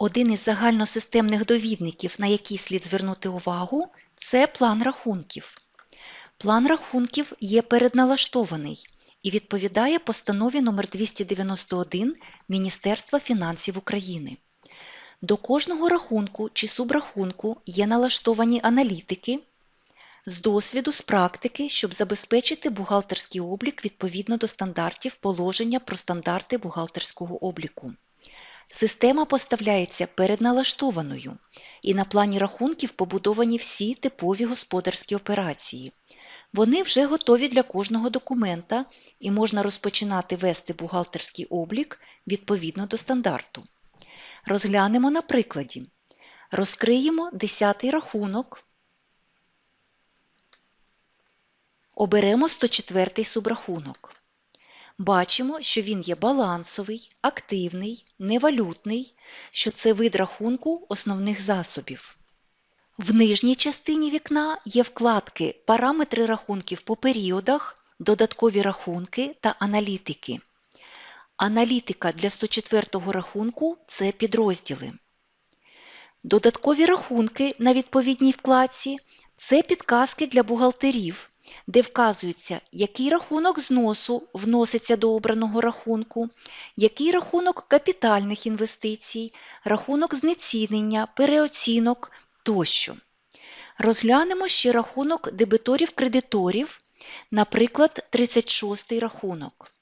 Один із загальносистемних довідників, на який слід звернути увагу, це план рахунків. План рахунків є передналаштований і відповідає постанові номер 291 Міністерства фінансів України. До кожного рахунку чи субрахунку є налаштовані аналітики з досвіду, з практики, щоб забезпечити бухгалтерський облік відповідно до стандартів положення про стандарти бухгалтерського обліку. Система поставляється передналаштованою, і на плані рахунків побудовані всі типові господарські операції. Вони вже готові для кожного документа і можна розпочинати вести бухгалтерський облік відповідно до стандарту. Розглянемо на прикладі. Розкриємо 10 рахунок. Оберемо 104 субрахунок. Бачимо, що він є балансовий, активний, невалютний, що це вид рахунку основних засобів. В нижній частині вікна є вкладки Параметри рахунків по періодах, Додаткові рахунки та аналітики. Аналітика для 104 рахунку це підрозділи. Додаткові рахунки на відповідній вкладці це підказки для бухгалтерів, де вказується, який рахунок зносу вноситься до обраного рахунку, який рахунок капітальних інвестицій, рахунок знецінення, переоцінок тощо. Розглянемо ще рахунок дебиторів-кредиторів, наприклад, 36 рахунок.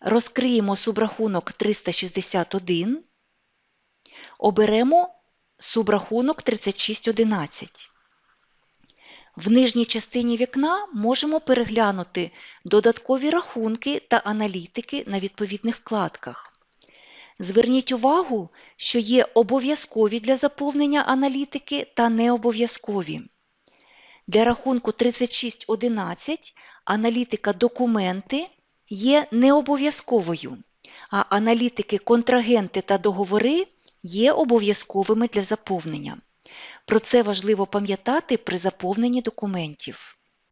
Розкриємо субрахунок 361, оберемо субрахунок 3611. В нижній частині вікна можемо переглянути додаткові рахунки та аналітики на відповідних вкладках. Зверніть увагу, що є обов'язкові для заповнення аналітики та необов'язкові. Для рахунку 3611 аналітика документи є необов'язковою, а аналітики контрагенти та договори є обов'язковими для заповнення. Про це важливо пам'ятати при заповненні документів.